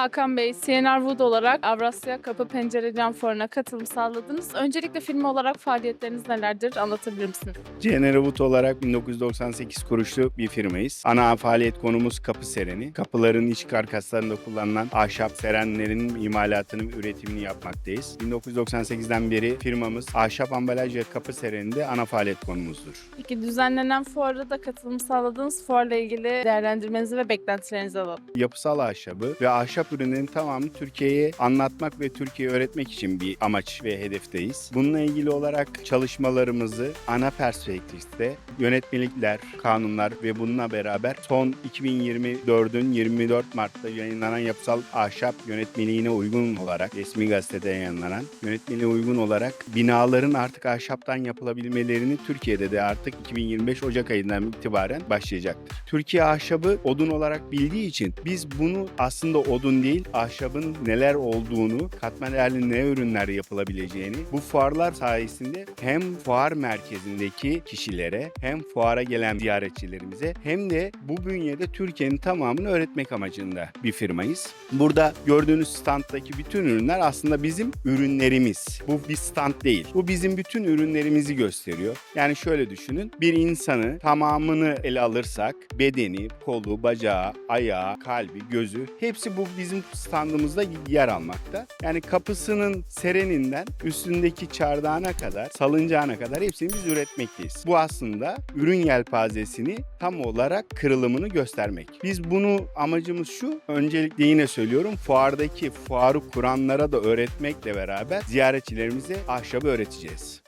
Hakan Bey, CNR Wood olarak Avrasya Kapı Pencere Cam Fuarı'na katılım sağladınız. Öncelikle firma olarak faaliyetleriniz nelerdir? Anlatabilir misiniz? CNR Wood olarak 1998 kuruşlu bir firmayız. Ana faaliyet konumuz kapı sereni. Kapıların iç karkaslarında kullanılan ahşap serenlerin imalatını ve üretimini yapmaktayız. 1998'den beri firmamız ahşap ambalaj ve kapı sereninde ana faaliyet konumuzdur. Peki düzenlenen fuara da katılım sağladınız. Fuarla ilgili değerlendirmenizi ve beklentilerinizi alalım. Yapısal ahşabı ve ahşap ürünlerin tamamını Türkiye'ye anlatmak ve Türkiye'ye öğretmek için bir amaç ve hedefteyiz. Bununla ilgili olarak çalışmalarımızı ana perspektifte yönetmelikler, kanunlar ve bununla beraber son 2024'ün 24 Mart'ta yayınlanan yapısal ahşap yönetmeliğine uygun olarak resmi gazetede yayınlanan yönetmeliğe uygun olarak binaların artık ahşaptan yapılabilmelerini Türkiye'de de artık 2025 Ocak ayından itibaren başlayacaktır. Türkiye ahşabı odun olarak bildiği için biz bunu aslında odun değil ahşabın neler olduğunu, katma değerli ne ürünler yapılabileceğini bu fuarlar sayesinde hem fuar merkezindeki kişilere hem fuara gelen ziyaretçilerimize hem de bu bünyede Türkiye'nin tamamını öğretmek amacında bir firmayız. Burada gördüğünüz standdaki bütün ürünler aslında bizim ürünlerimiz. Bu bir stand değil. Bu bizim bütün ürünlerimizi gösteriyor. Yani şöyle düşünün. Bir insanı tamamını ele alırsak bedeni, kolu, bacağı, ayağı, kalbi, gözü hepsi bu bizim standımızda yer almakta. Yani kapısının sereninden üstündeki çardağına kadar, salıncağına kadar hepsini biz üretmekteyiz. Bu aslında ürün yelpazesini tam olarak kırılımını göstermek. Biz bunu amacımız şu, öncelikle yine söylüyorum fuardaki fuarı kuranlara da öğretmekle beraber ziyaretçilerimize ahşabı öğreteceğiz.